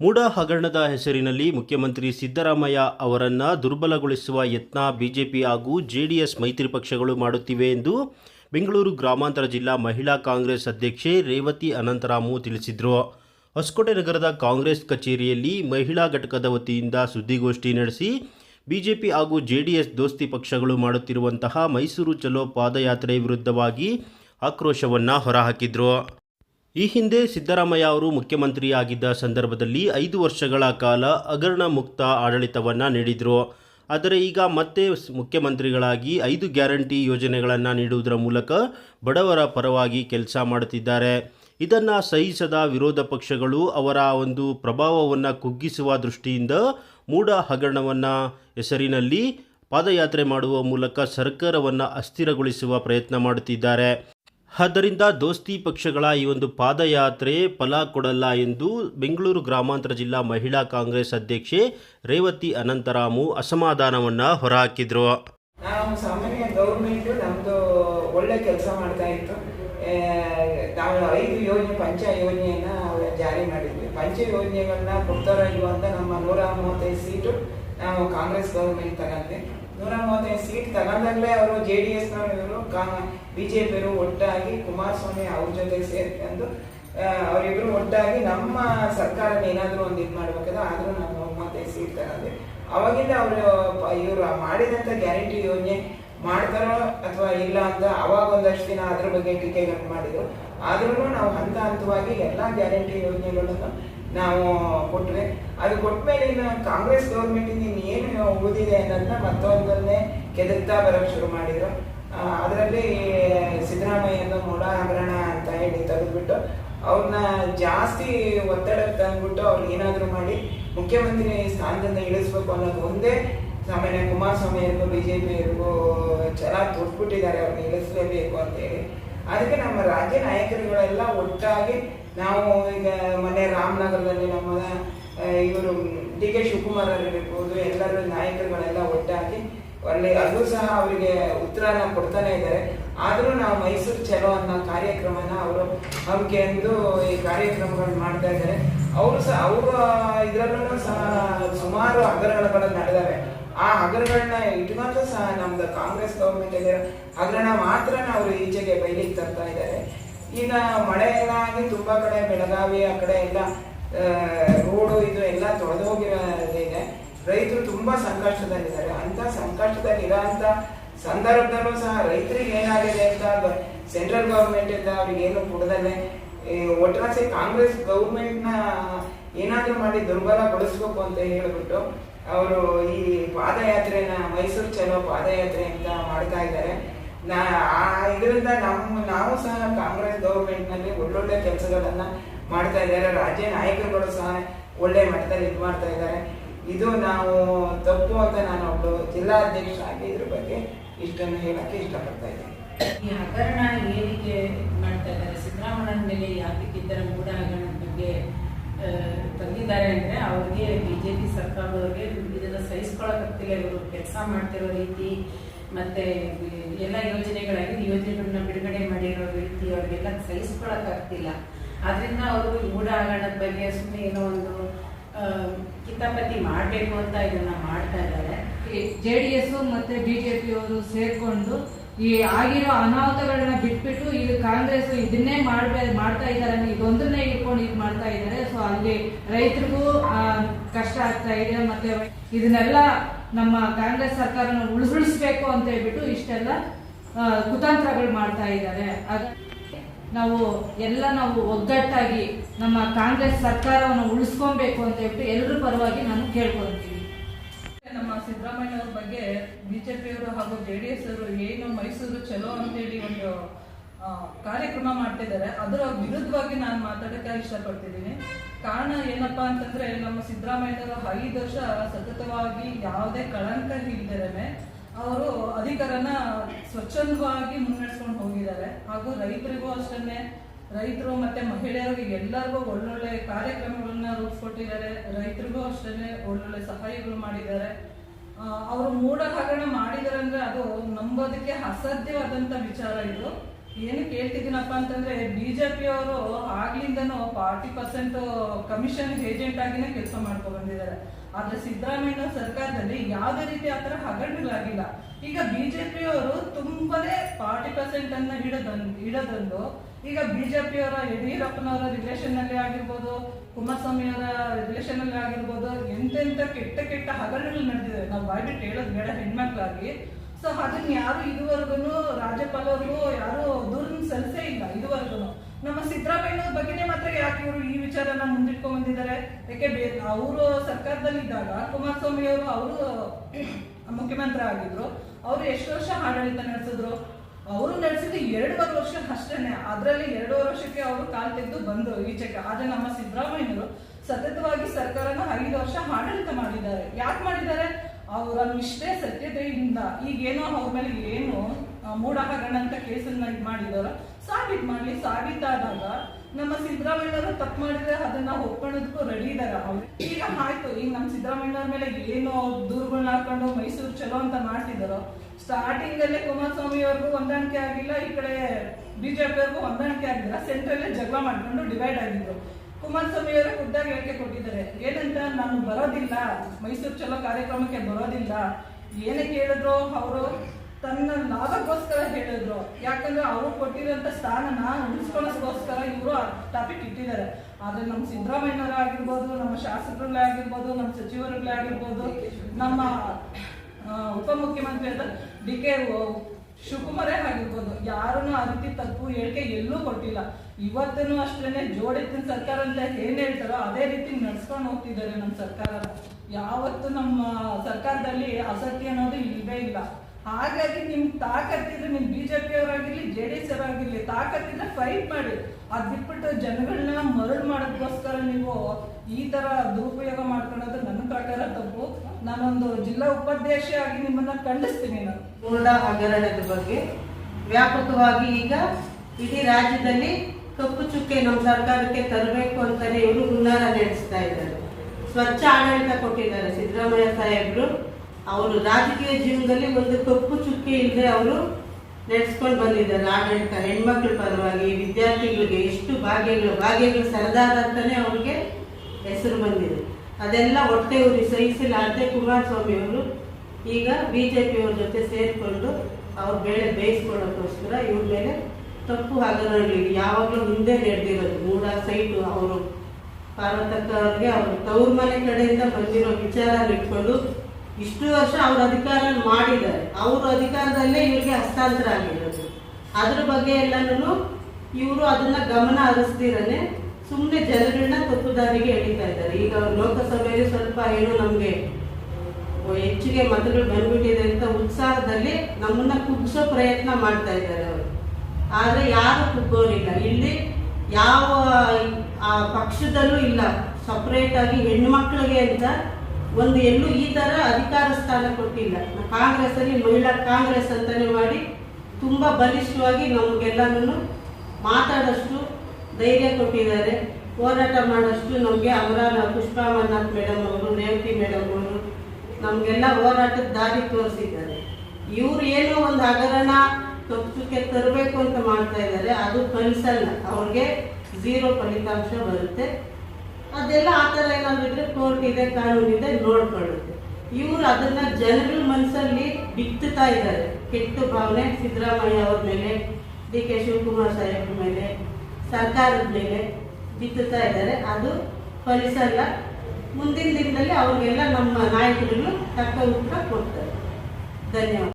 ಮೂಡ ಹಗರಣದ ಹೆಸರಿನಲ್ಲಿ ಮುಖ್ಯಮಂತ್ರಿ ಸಿದ್ದರಾಮಯ್ಯ ಅವರನ್ನು ದುರ್ಬಲಗೊಳಿಸುವ ಯತ್ನ ಬಿಜೆಪಿ ಹಾಗೂ ಜೆಡಿಎಸ್ ಮೈತ್ರಿ ಪಕ್ಷಗಳು ಮಾಡುತ್ತಿವೆ ಎಂದು ಬೆಂಗಳೂರು ಗ್ರಾಮಾಂತರ ಜಿಲ್ಲಾ ಮಹಿಳಾ ಕಾಂಗ್ರೆಸ್ ಅಧ್ಯಕ್ಷೆ ರೇವತಿ ಅನಂತರಾಮು ತಿಳಿಸಿದರು. ಹೊಸಕೋಟೆ ನಗರದ ಕಾಂಗ್ರೆಸ್ ಕಚೇರಿಯಲ್ಲಿ ಮಹಿಳಾ ಘಟಕದ ವತಿಯಿಂದ ಸುದ್ದಿಗೋಷ್ಠಿ ನಡೆಸಿ ಬಿಜೆಪಿ ಹಾಗೂ ಜೆಡಿಎಸ್ ದೋಸ್ತಿ ಪಕ್ಷಗಳು ಮಾಡುತ್ತಿರುವಂತಹ ಮೈಸೂರು ಚಲೋ ಪಾದಯಾತ್ರೆ ವಿರುದ್ಧವಾಗಿ ಆಕ್ರೋಶವನ್ನು ಹೊರಹಾಕಿದರು. ಈ ಹಿಂದೆ ಸಿದ್ದರಾಮಯ್ಯ ಅವರು ಮುಖ್ಯಮಂತ್ರಿಯಾಗಿದ್ದ ಸಂದರ್ಭದಲ್ಲಿ ಐದು ವರ್ಷಗಳ ಕಾಲ ಹಗರಣ ಮುಕ್ತ ಆಡಳಿತವನ್ನು ನೀಡಿದರು. ಆದರೆ ಈಗ ಮತ್ತೆ ಮುಖ್ಯಮಂತ್ರಿಗಳಾಗಿ ಐದು ಗ್ಯಾರಂಟಿ ಯೋಜನೆಗಳನ್ನು ನೀಡುವುದರ ಮೂಲಕ ಬಡವರ ಪರವಾಗಿ ಕೆಲಸ ಮಾಡುತ್ತಿದ್ದಾರೆ. ಇದನ್ನು ಸಹಿಸದ ವಿರೋಧ ಪಕ್ಷಗಳು ಅವರ ಒಂದು ಪ್ರಭಾವವನ್ನು ಕುಗ್ಗಿಸುವ ದೃಷ್ಟಿಯಿಂದ ಮೂಢ ಹಗರಣವನ್ನು ಹೆಸರಿನಲ್ಲಿ ಪಾದಯಾತ್ರೆ ಮಾಡುವ ಮೂಲಕ ಸರ್ಕಾರವನ್ನು ಅಸ್ಥಿರಗೊಳಿಸುವ ಪ್ರಯತ್ನ ಮಾಡುತ್ತಿದ್ದಾರೆ. ಆದ್ದರಿಂದ ದೋಸ್ತಿ ಪಕ್ಷಗಳ ಈ ಒಂದು ಪಾದಯಾತ್ರೆ ಫಲ ಕೊಡಲ್ಲ ಎಂದು ಬೆಂಗಳೂರು ಗ್ರಾಮಾಂತರ ಜಿಲ್ಲಾ ಮಹಿಳಾ ಕಾಂಗ್ರೆಸ್ ಅಧ್ಯಕ್ಷೆ ರೇವತಿ ಅನಂತರಾಮು ಅಸಮಾಧಾನವನ್ನು ಹೊರಹಾಕಿದ್ರು. ನಾವು ಸಾಮಾನ್ಯ ಗೌರ್ಮೆಂಟ್ ನಮ್ದು ಒಳ್ಳೆ ಕೆಲಸ ಮಾಡ್ತಾ ಇತ್ತು. ನಾವು ಐದು ಯೋಜನೆ ಪಂಚ ಯೋಜನೆಯನ್ನ ಜಾರಿ ಮಾಡಿದ್ವಿ. ಪಂಚ ಯೋಜನೆಗಳನ್ನ ಕೊಡ್ತಾರೋ ಅಂತ ನಮ್ಮ ನೂರ ಮೂವತ್ತೈದು ಸೀಟು ನಾವು ಕಾಂಗ್ರೆಸ್ ಗೌರ್ಮೆಂಟ್ ತಗೊಂಡ್ವಿ ನೂರ ಮೂವತ್ತೈದು ಸೀಟ್ ತಗೊಂಡಾಗಲೇ ಅವರು ಜೆ ಡಿ ಎಸ್ನವರು ಜೆ ಪಿಯವರು ಒಟ್ಟಾಗಿ ಕುಮಾರಸ್ವಾಮಿ ಅವ್ರ ಜೊತೆ ಸೇರ್ಕೊಂಡು ಆ, ಅವರಿಬ್ರು ಒಟ್ಟಾಗಿ ನಮ್ಮ ಸರ್ಕಾರನ ಏನಾದರೂ ಒಂದು ಇದು ಮಾಡ್ಬೇಕಾದ್ರೆ ಆದರೂ ನಾವು ಮೂವತ್ತೈದು ಸೀಟ್ ತಗೊಂಡ್ವಿ. ಅವಾಗಿಂದ ಅವರು ಇವರು ಮಾಡಿದಂಥ ಗ್ಯಾರಂಟಿ ಯೋಜನೆ ಮಾಡ್ತಾರೋ ಅಥವಾ ಇಲ್ಲ ಅಂತ ಅವಾಗ ಒಂದಷ್ಟು ದಿನ ಅದ್ರ ಬಗ್ಗೆ ಟೀಕೆಗಳನ್ನು ಮಾಡಿದ್ರು. ಆದ್ರೂ ನಾವು ಹಂತ ಹಂತವಾಗಿ ಎಲ್ಲ ಗ್ಯಾರಂಟಿ ಯೋಜನೆಗಳನ್ನು ನಾವು ಕೊಟ್ಟರೆ ಅದು ಕೊಟ್ಟಮೇಲೆ ಇನ್ನು ಕಾಂಗ್ರೆಸ್ ಇನ್ನು ಏನು ಉಳಿದಿದೆ ಅನ್ನೋದನ್ನ ಮತ್ತೊಂದನ್ನೇ ಕೆದಕ್ತಾ ಬರೋಕ್ಕೆ ಶುರು ಮಾಡಿದ್ರು. ಅದರಲ್ಲಿ ಸಿದ್ದರಾಮಯ್ಯನ ಮೂಢ ಹಗರಣ ಅಂತ ಹೇಳಿ ತೆಗೆದ್ಬಿಟ್ಟು ಅವ್ರನ್ನ ಜಾಸ್ತಿ ಒತ್ತಡಕ್ಕೆ ತಂದ್ಬಿಟ್ಟು ಅವ್ರು ಏನಾದರೂ ಮಾಡಿ ಮುಖ್ಯಮಂತ್ರಿ ಸ್ಥಾನದಿಂದ ಇಳಿಸ್ಬೇಕು ಅನ್ನೋದು ಒಂದೇ ಸಾಮಾನ್ಯ ಕುಮಾರಸ್ವಾಮಿಯವ್ರಿಗೂ ಬಿ ಜೆ ಪಿಯವ್ರಿಗೂ ಛಲ ತೋರ್ಸ್ಬಿಟ್ಟಿದ್ದಾರೆ ಅವ್ರನ್ನ ಇಳಿಸ್ಲೇಬೇಕು ಅಂತೇಳಿ ಅದಕ್ಕೆ ನಮ್ಮ ರಾಜ್ಯ ನಾಯಕರುಗಳೆಲ್ಲ ಒಟ್ಟಾಗಿ ನಾವು ಈಗ ಮೊನ್ನೆ ರಾಮನಗರದಲ್ಲಿ ನಮ್ಮ ಇವರು ಡಿ ಕೆ ಶಿವಕುಮಾರ್ ಅವರಿರ್ಬೋದು ಎಲ್ಲರೂ ನಾಯಕರುಗಳೆಲ್ಲ ಒಟ್ಟಾಗಿ ಒಳ್ಳೆ ಅದು ಸಹ ಅವರಿಗೆ ಉತ್ತರನ ಕೊಡ್ತಾನೆ ಇದ್ದಾರೆ. ಆದರೂ ನಾವು ಮೈಸೂರು ಚಲೋ ಅನ್ನೋ ಕಾರ್ಯಕ್ರಮನ ಅವರು ಹಮ್ಮಿಕೊಂಡು ಈ ಕಾರ್ಯಕ್ರಮಗಳು ಮಾಡ್ತಾ ಇದ್ದಾರೆ. ಅವರು ಸಹ, ಅವರ ಇದರಲ್ಲೂ ಸಹ ಸುಮಾರು ಹಗರಣಗಳು ನಡೆದವೆ. ಆ ಹಗರಣಗಳನ್ನ ಇಟ್ಕೊಂಡು ಸಹ ನಮ್ದು ಕಾಂಗ್ರೆಸ್ ಗೌರ್ಮೆಂಟ್ ಇದೆ ಹಗರಣ ಮಾತ್ರ ಅವರು ಈಚೆಗೆ ಬೈಲಿಗೆ ತರ್ತಾ ಇದ್ದಾರೆ. ಈಗ ಮಳೆ ಎಲ್ಲ ಆಗಿ ತುಂಬಾ ಕಡೆ ಬೆಳಗಾವಿ ಆ ಕಡೆ ಎಲ್ಲ ರೋಡು ಇದು ಎಲ್ಲ ತೊಳೆದೋಗಿರೋದಿದೆ ರೈತರು ತುಂಬಾ ಸಂಕಷ್ಟದಲ್ಲಿದ್ದಾರೆ. ಅಂತ ಸಂಕಷ್ಟದಲ್ಲಿ ಅಂಥ ಸಂದರ್ಭದಲ್ಲೂ ಸಹ ರೈತರಿಗೆ ಏನಾಗಿದೆ ಅಂತ ಸೆಂಟ್ರಲ್ ಗೌರ್ಮೆಂಟ್ ಇಂದ ಅವ್ರಿಗೆ ಏನು ಕೊಡದಲ್ಲೇ ಒಟ್ಟಾಸೆ ಕಾಂಗ್ರೆಸ್ ಗೌರ್ಮೆಂಟ್ನ ಏನಾದರೂ ಮಾಡಿ ದುರ್ಬಲಗೊಳಿಸ್ಬೇಕು ಅಂತ ಹೇಳ್ಬಿಟ್ಟು ಅವರು ಈ ಪಾದಯಾತ್ರೆನ ಮೈಸೂರು ಚಲೋ ಪಾದಯಾತ್ರೆ ಅಂತ ಮಾಡ್ತಾ ಇದ್ದಾರೆ. ನಾ ಇದರಿಂದ ನಮ್ಮ, ನಾವು ಸಹ ಕಾಂಗ್ರೆಸ್ ಗೌರ್ಮೆಂಟ್ನಲ್ಲಿ ಒಳ್ಳೊಳ್ಳೆ ಕೆಲಸಗಳನ್ನ ಮಾಡ್ತಾ ಇದ್ದಾರೆ. ರಾಜ್ಯ ನಾಯಕರುಗಳು ಸಹ ಒಳ್ಳೆ ಮಟ್ಟದಲ್ಲಿ ಇದು ಮಾಡ್ತಾ ಇದ್ದಾರೆ. ಇದು ನಾವು ತಪ್ಪು ಅಂತ ನಾನು ಒಬ್ಬ ಜಿಲ್ಲಾಧ್ಯಕ್ಷ ಆಗಿ ಇದ್ರ ಬಗ್ಗೆ ಇಷ್ಟನ್ನು ಹೇಳಕ್ಕೆ ಇಷ್ಟಪಡ್ತಾ ಇದ್ದೀನಿ. ಈ ಹಗರಣ ಏನಕ್ಕೆ ಮಾಡ್ತಾ ಇದ್ದಾರೆ. ಸಿದ್ದರಾಮಯ್ಯನ ಮೇಲೆ ಈ ಥರ ಮೂಢ ಬಗ್ಗೆ ತಂದಿದ್ದಾರೆ ಅಂದರೆ ಅವ್ರಿಗೆ ಬಿ ಜೆ ಪಿ ಸರ್ಕಾರದವ್ರಿಗೆ ಇದನ್ನು ಸಹಿಸ್ಕೊಳಕ್ಕಾಗ್ತಿಲ್ಲ ಇವರು ಕೆಲಸ ಮಾಡ್ತಿರೋ ರೀತಿ ಮತ್ತೆ ಎಲ್ಲ ಯೋಜನೆಗಳಾಗಿ ಯೋಜನೆಗಳನ್ನ ಬಿಡುಗಡೆ ಮಾಡಿರೋ ವ್ಯಕ್ತಿ ಅವ್ರಿಗೆಲ್ಲ ಸಹಿಸ್ಕೊಳಕ್ಕಾಗ್ತಿಲ್ಲ ಆದ್ರಿಂದ ಅವರು ಮೂಢ ಹಗರಣದ ಬಗ್ಗೆ ಸುಮ್ಮನೆ ಏನೋ ಒಂದು ಕಿತಾಪತಿ ಮಾಡಬೇಕು ಅಂತ ಇದನ್ನ ಮಾಡ್ತಾ ಇದ್ದಾರೆ. ಜೆ ಡಿ ಎಸ್ ಮತ್ತೆ ಬಿಜೆಪಿ ಅವರು ಸೇರ್ಕೊಂಡು ಈ ಆಗಿರೋ ಅನಾಹುತಗಳನ್ನ ಬಿಟ್ಬಿಟ್ಟು ಈಗ ಕಾಂಗ್ರೆಸ್ ಇದನ್ನೇ ಮಾಡ್ಬೇ, ಮಾಡ್ತಾ ಇದ್ದಾರೆ ಇದೊಂದನ್ನೇ ಇಟ್ಕೊಂಡು ಇದು ಮಾಡ್ತಾ ಇದ್ದಾರೆ. ಸೊ ಅಲ್ಲಿ ರೈತರಿಗೂ ಕಷ್ಟ ಆಗ್ತಾ ಇದೆ. ಮತ್ತೆ ಇದನ್ನೆಲ್ಲ ನಮ್ಮ ಕಾಂಗ್ರೆಸ್ ಸರ್ಕಾರನ ಉಳಿಸ್ಬೇಕು ಅಂತ ಹೇಳ್ಬಿಟ್ಟು ಇಷ್ಟೆಲ್ಲ ಕುತಂತ್ರಗಳು ಮಾಡ್ತಾ ಇದ್ದಾರೆ. ನಾವು ಎಲ್ಲ ನಾವು ಒಗ್ಗಟ್ಟಾಗಿ ನಮ್ಮ ಕಾಂಗ್ರೆಸ್ ಸರ್ಕಾರವನ್ನು ಉಳಿಸ್ಕೊಬೇಕು ಅಂತ ಹೇಳ್ಬಿಟ್ಟು ಎಲ್ಲರೂ ಪರವಾಗಿ ನಾನು ಕೇಳ್ಕೊಂತೀವಿ ನಮ್ಮ ಸಿದ್ದರಾಮಯ್ಯ ಅವ್ರ ಬಗ್ಗೆ ಬಿಜೆಪಿಯವರು ಹಾಗೂ ಜೆ ಡಿ ಎಸ್ ಅವರು ಏನು ಮೈಸೂರು ಚಲೋ ಅಂತೇಳಿ ಒಂದು ಕಾರ್ಯಕ್ರಮ ಮಾಡ್ತಿದ್ದಾರೆ. ಅದರ ವಿರುದ್ಧವಾಗಿ ನಾನು ಮಾತಾಡಕ್ಕೆ ಇಷ್ಟಪಡ್ತಿದ್ದೀನಿ. ಕಾರಣ ಏನಪ್ಪಾ ಅಂತಂದ್ರೆ, ನಮ್ಮ ಸಿದ್ದರಾಮಯ್ಯನವರು ಐದು ವರ್ಷ ಸತತವಾಗಿ ಯಾವುದೇ ಕಳಂಕ ಇಲ್ದಿರನೆ ಅವರು ಅಧಿಕಾರನ ಸ್ವಚ್ಛಂದವಾಗಿ ಮುನ್ನಡೆಸ್ಕೊಂಡು ಹೋಗಿದ್ದಾರೆ. ಹಾಗೂ ರೈತರಿಗೂ ಅಷ್ಟನ್ನೇ, ರೈತರು ಮತ್ತೆ ಮಹಿಳೆಯರಿಗೆ ಎಲ್ಲರಿಗೂ ಒಳ್ಳೊಳ್ಳೆ ಕಾರ್ಯಕ್ರಮಗಳನ್ನ ರೂಪಿಸ್ಕೊಟ್ಟಿದ್ದಾರೆ. ರೈತರಿಗೂ ಅಷ್ಟನ್ನೇ ಒಳ್ಳೊಳ್ಳೆ ಸಹಾಯಗಳು ಮಾಡಿದ್ದಾರೆ. ಅವರು ಮೂಢ ಹಗರಣ ಮಾಡಿದ್ದಾರೆ ಅಂದ್ರೆ ಅದು ನಂಬೋದಕ್ಕೆ ಅಸಾಧ್ಯವಾದಂತ ವಿಚಾರ ಇದು. ಏನು ಕೇಳ್ತಿದ್ದೀನಪ್ಪ ಅಂತಂದ್ರೆ ಬಿಜೆಪಿ ಅವರು ಆಗ್ಲಿಂದನೂ ಫಾರ್ಟಿ ಪರ್ಸೆಂಟ್ ಕಮಿಷನ್ ಏಜೆಂಟ್ ಆಗಿನೇ ಕೆಲಸ ಮಾಡ್ಕೊಂಡು ಬಂದಿದ್ದಾರೆ. ಆದ್ರೆ ಸಿದ್ದರಾಮಯ್ಯ ಸರ್ಕಾರದಲ್ಲಿ ಯಾವುದೇ ರೀತಿ ಆತರ ಹಗರಣಗಳಾಗಿಲ್ಲ. ಈಗ ಬಿಜೆಪಿ ಅವರು ತುಂಬಾನೇ ಫಾರ್ಟಿ ಪರ್ಸೆಂಟ್ ಅನ್ನ ಹಿಡದನ್, ಹಿಡದಂದು, ಈಗ ಬಿಜೆಪಿ ಅವರ ಯಡಿಯೂರಪ್ಪನವರ ರಿಲೇಷನ್ನಲ್ಲಿ ಆಗಿರ್ಬೋದು, ಕುಮಾರಸ್ವಾಮಿ ಅವರ ರಿಲೇಷನ್ ಅಲ್ಲಿ ಆಗಿರ್ಬೋದು, ಎಂತೆಂತ ಕೆಟ್ಟ ಕೆಟ್ಟ ಹಗರಣಗಳು ನಡೆದಿದೆ. ನಾವು ಬಾಯ್ಬಿಟ್ಟು ಹೇಳೋದು ಬೇಡ ಹೆಣ್ಮಕ್ಳಾಗಿ. ಸೊ ಅದನ್ನ ಯಾರು ಇದುವರೆಗೂ ರಾಜ್ಯಪಾಲರು ಯಾರು ದೂರನ್ನ ಸಲ್ಲಿಸೇ ಇಲ್ಲ ಇದುವರೆಗೂ ನಮ್ಮ ಸಿದ್ದರಾಮಯ್ಯ ಬಗ್ಗೆನೇ ಮಾತ್ರ ಯಾಕೆ ಇವರು ಈ ವಿಚಾರನ ಮುಂದಿಟ್ಕೊಂಡ್ ಬಂದಿದ್ದಾರೆ? ಯಾಕೆ ಅವರು ಸರ್ಕಾರದಲ್ಲಿ ಇದ್ದಾಗ ಕುಮಾರಸ್ವಾಮಿ ಅವರು ಅವರು ಮುಖ್ಯಮಂತ್ರಿ ಆಗಿದ್ರು ಅವರು ಎಷ್ಟು ವರ್ಷ ಆಡಳಿತ ನಡೆಸಿದ್ರು? ಅವರು ನಡೆಸಿದ ಎರಡೂವರೆ ವರ್ಷ ಅಷ್ಟೇನೆ. ಅದರಲ್ಲಿ ಎರಡೂವರೆ ವರ್ಷಕ್ಕೆ ಅವರು ಕಾಲ್ ತೆಗೆದು ಬಂದರು ಈಚೆಗೆ ಆದ್ರೆ ನಮ್ಮ ಸಿದ್ದರಾಮಯ್ಯರು ಸತತವಾಗಿ ಸರ್ಕಾರನ ಐದು ವರ್ಷ ಆಡಳಿತ ಮಾಡಿದ್ದಾರೆ. ಯಾಕೆ ಮಾಡಿದ್ದಾರೆ? ಅವರ ನಿಷ್ಠೆ ಸತ್ಯತೆಯಿಂದ. ಈಗೇನೋ ಅವ್ರ ಮೇಲೆ ಏನು ಮೂಡ ಹಗರಣ ಅಂತ ಕೇಸನ್ನ ಇದು ಮಾಡಿದಾರ. ಸಾಬೀತ್ ಮಾಡ್ಲಿ, ಸಾಬೀತಾದಾಗ ನಮ್ಮ ಸಿದ್ದರಾಮಯ್ಯವರು ತಪ್ಪು ಮಾಡಿದ್ರೆ ಅದನ್ನ ಒಪ್ಕೊಳ್ಳೋದಕ್ಕೂ ರೆಡಿ ಇದಾರ ಅವ್ರು. ಈಗ ಆಯ್ತು, ಈಗ ನಮ್ಮ ಸಿದ್ದರಾಮಯ್ಯವ್ರ ಮೇಲೆ ಏನು ದೂರುಗಳನ್ನ ಹಾಕೊಂಡು ಮೈಸೂರು ಚಲೋ ಅಂತ ಮಾಡ್ತಿದ್ದಾರೋ ಸ್ಟಾರ್ಟಿಂಗ್ ಅಲ್ಲೇ ಕುಮಾರಸ್ವಾಮಿ ಅವ್ರಿಗೂ ಹೊಂದಾಣಿಕೆ ಆಗಿಲ್ಲ, ಈ ಕಡೆ ಬಿಜೆಪಿ ಅವ್ರಿಗೂ ಹೊಂದಾಣಿಕೆ ಆಗಿಲ್ಲ ಸೆಂಟ್ರಲ್ಲೇ ಜಗಳ ಮಾಡ್ಕೊಂಡು ಡಿವೈಡ್ ಆಗಿದ್ರು. ಕುಮಾರಸ್ವಾಮಿ ಅವರೇ ಖುದ್ದಾಗಿ ಹೇಳಿಕೆ ಕೊಟ್ಟಿದ್ದಾರೆ, ಏನಂತ, ನಾನು ಬರೋದಿಲ್ಲ, ಮೈಸೂರು ಚಲೋ ಕಾರ್ಯಕ್ರಮಕ್ಕೆ ಬರೋದಿಲ್ಲ, ಏನೇ ಕೇಳಿದ್ರು ಅವರು ತನ್ನ ಲಾಭಕ್ಕೋಸ್ಕರ ಹೇಳಿದ್ರು. ಯಾಕಂದ್ರೆ ಅವರು ಕೊಟ್ಟಿರೋಂಥ ಸ್ಥಾನನ ಉಳಿಸ್ಕೊಳ್ಳೋದಕ್ಕೋಸ್ಕರ ಇವರು ಆ ಟಾಪಿಕ್ ಇಟ್ಟಿದ್ದಾರೆ. ಆದ್ರೆ ನಮ್ಮ ಸಿದ್ದರಾಮಯ್ಯನವರೇ ಆಗಿರ್ಬೋದು, ನಮ್ಮ ಶಾಸಕರಲ್ಲೇ ಆಗಿರ್ಬೋದು, ನಮ್ಮ ಸಚಿವರಲ್ಲೇ ಆಗಿರ್ಬೋದು, ನಮ್ಮ ಉಪಮುಖ್ಯಮಂತ್ರಿ ಅಂತ ಡಿ ಕೆ ಶಿವಕುಮಾರೇ ಆಗಿರ್ಬೋದು. ಯಾರನ್ನು ಆ ರೀತಿ ತಪ್ಪು ಹೇಳಿಕೆ ಎಲ್ಲೂ ಕೊಟ್ಟಿಲ್ಲ. ಇವತ್ತೂ ಅಷ್ಟೇನೆ ಜೋಡೆತ್ತಿನ ಸರ್ಕಾರ ಅಂತ ಏನ್ ಹೇಳ್ತಾರೋ ಅದೇ ರೀತಿ ನಡ್ಸ್ಕೊಂಡು ಹೋಗ್ತಿದ್ದಾರೆ ನಮ್ಮ ಸರ್ಕಾರ. ಯಾವತ್ತು ನಮ್ಮ ಸರ್ಕಾರದಲ್ಲಿ ಅಸತ್ಯ ಅನ್ನೋದು ಇಲ್ವೇ ಇಲ್ಲ. ಹಾಗಾಗಿ ನಿಮ್ ತಾಕತ್ತಿದ್ರೆ ನಿಮ್ ಬಿಜೆಪಿ ಅವರಾಗಿರ್ಲಿ ಜೆ ಡಿ ಎಸ್ ಅವರಾಗಿರ್ಲಿ ತಾಕತ್ತಿದ್ರೆ ಫೈಟ್ ಮಾಡಿ. ಅದ್ ಬಿಟ್ಬಿಟ್ಟು ಜನಗಳನ್ನ ಮರಳು ಮಾಡೋದಕ್ಕೋಸ್ಕರ ನೀವು ಈ ತರ ದುರುಪಯೋಗ ಮಾಡ್ಕೊಳ್ಳೋದು ನನ್ನ ಪ್ರಕಾರ ತಪ್ಪು. ನಾನೊಂದು ಜಿಲ್ಲಾ ಉಪಾಧ್ಯಕ್ಷ ಆಗಿ ನಿಮ್ಮನ್ನ ಖಂಡಿಸ್ತೀನಿ ಮೂಡ ಹಗರಣದ ಬಗ್ಗೆ ವ್ಯಾಪಕವಾಗಿ ಈಗ ಇಡೀ ರಾಜ್ಯದಲ್ಲಿ ಕಪ್ಪು ಚುಕ್ಕೆ ನಮ್ಮ ಸರ್ಕಾರಕ್ಕೆ ತರಬೇಕು ಅಂತಾನೆ ಇವರು ಹುನ್ನಾರ ನಡೆಸ್ತಾ ಇದ್ದಾರೆ. ಸ್ವಚ್ಛ ಆಡಳಿತ ಕೊಟ್ಟಿದ್ದಾರೆ ಸಿದ್ದರಾಮಯ್ಯ ಸಾಹೇಬ್ರು. ಅವರು ರಾಜಕೀಯ ಜೀವನದಲ್ಲಿ ಒಂದು ಕಪ್ಪು ಚುಕ್ಕೆ ಇಲ್ಲದೆ ಅವರು ನಡೆಸ್ಕೊಂಡು ಬಂದಿದ್ದಾರೆ. ಆಡಳಿತ, ಹೆಣ್ಮಕ್ಳ ಪರವಾಗಿ ವಿದ್ಯಾರ್ಥಿಗಳಿಗೆ ಎಷ್ಟು ಭಾಗ್ಯಗಳು ಭಾಗ್ಯಗಳು ಸರದಾರ ಅಂತಾನೆ ಅವ್ರಿಗೆ ಹೆಸರು ಬಂದಿದೆ. ಅದೆಲ್ಲ ಹೊಟ್ಟೆ ಉರಿ ಸಹಿಸಲಾರದೆ ಕುಮಾರಸ್ವಾಮಿ ಅವರು ಈಗ ಬಿ ಜೆ ಪಿಯವ್ರ ಜೊತೆ ಸೇರಿಕೊಂಡು ಅವ್ರ ಬೇಳೆ ಬೇಯಿಸ್ಕೊಳ್ಳೋಕ್ಕೋಸ್ಕರ ಇವ್ರ ಮೇಲೆ ತಪ್ಪು ಹಗರಣಗಳು ಯಾವಾಗಲೂ ಮುಂದೆ ನಡೆದಿರೋದು, ಮೂಡ, ಸೈಟು, ಅವರು ಪಾರ್ವತಕ್ಕ ಅವ್ರಿಗೆ ಅವರು ತವ್ರ ಮನೆ ಕಡೆಯಿಂದ ಬಂದಿರೋ ವಿಚಾರ ಇಟ್ಕೊಂಡು ಇಷ್ಟು ವರ್ಷ ಅವ್ರ ಅಧಿಕಾರ ಮಾಡಿದ್ದಾರೆ. ಅವ್ರ ಅಧಿಕಾರದಲ್ಲೇ ಇವರಿಗೆ ಹಸ್ತಾಂತರ ಆಗಿರೋದು. ಅದ್ರ ಬಗ್ಗೆ ಎಲ್ಲನೂ ಇವರು ಅದನ್ನ ಗಮನ ಹರಿಸ್ದಿರನೆ ಸುಮ್ಮನೆ ಜನಗಳನ್ನ ತಪ್ಪು ದಾರಿಗೆ ಎಳಿತಾ ಇದ್ದಾರೆ. ಈಗ ಲೋಕಸಭೆಯಲ್ಲಿ ಸ್ವಲ್ಪ ಏನು ನಮಗೆ ಹೆಚ್ಚಿಗೆ ಮತಗಳು ಬಂದ್ಬಿಟ್ಟಿದೆ ಅಂತ ಉತ್ಸಾಹದಲ್ಲಿ ನಮ್ಮನ್ನ ಕುಗ್ಸೋ ಪ್ರಯತ್ನ ಮಾಡ್ತಾ ಇದ್ದಾರೆ ಅವರು. ಆದರೆ ಯಾರು ಕುಗ್ಗೋರಿಲ್ಲ. ಇಲ್ಲಿ ಯಾವ ಆ ಪಕ್ಷದಲ್ಲೂ ಇಲ್ಲ. ಸಪ್ರೇಟ್ ಆಗಿ ಹೆಣ್ಮಕ್ಳಿಗೆ ಅಂತ ಒಂದು ಎಲ್ಲೂ ಈ ತರ ಅಧಿಕಾರ ಸ್ಥಾನ ಕೊಟ್ಟಿಲ್ಲ. ಕಾಂಗ್ರೆಸ್ ಅಲ್ಲಿ ಮಹಿಳಾ ಕಾಂಗ್ರೆಸ್ ಅಂತಾನೆ ಮಾಡಿ ತುಂಬಾ ಬಲಿಷ್ಠವಾಗಿ ನಮ್ಗೆಲ್ಲರನ್ನು ಮಾತಾಡೋಷ್ಟು ಧೈರ್ಯ ಕೊಟ್ಟಿದ್ದಾರೆ. ಹೋರಾಟ ಮಾಡೋಷ್ಟು ನಮಗೆ ಅಮರಾನ ಪುಷ್ಪಾ ಅಮರ್ನಾಥ್ ಮೇಡಮ್ ಅವರು, ರೇವತಿ ಮೇಡಮ್ ಅವರು ನಮಗೆಲ್ಲ ಹೋರಾಟದ ದಾರಿ ತೋರಿಸಿದ್ದಾರೆ. ಇವ್ರು ಏನೋ ಒಂದು ಹಗರಣ ತಪ್ಪುಕ್ಕೆ ತರಬೇಕು ಅಂತ ಮಾಡ್ತಾ ಇದ್ದಾರೆ. ಅದು ಫಲಿಸಲ್ಲ. ಅವ್ರಿಗೆ ಜೀರೋ ಫಲಿತಾಂಶ ಬರುತ್ತೆ. ಅದೆಲ್ಲ ಆ ಥರ ಇದ್ರೆ ಕೋರ್ಟ್ ಇದೆ, ಕಾನೂನು ಇದೆ, ನೋಡ್ಕೊಳ್ಳುತ್ತೆ. ಇವರು ಅದನ್ನ ಜನರ ಮನಸ್ಸಲ್ಲಿ ಬಿತ್ತುತ್ತಾ ಇದ್ದಾರೆ. ಕೆಟ್ಟ ಭಾವನೆ, ಸಿದ್ದರಾಮಯ್ಯ ಅವ್ರ ಮೇಲೆ, ಡಿ ಕೆ ಶಿವಕುಮಾರ್ ಸಾಹೇಬ್ರ ಮೇಲೆ, ಸರ್ಕಾರದ ಮೇಲೆ ಬಿತ್ತುತ್ತಾ ಇದ್ದಾರೆ. ಅದು ಫಲಿಸಲ್ಲ. ಮುಂದಿನ ದಿನದಲ್ಲಿ ಅವ್ರಿಗೆಲ್ಲ ನಮ್ಮ ನಾಯಕರುಗಳು ತಕ್ಕ ಉತ್ತರ ಕೊಡ್ತಾರೆ. ಧನ್ಯವಾದ.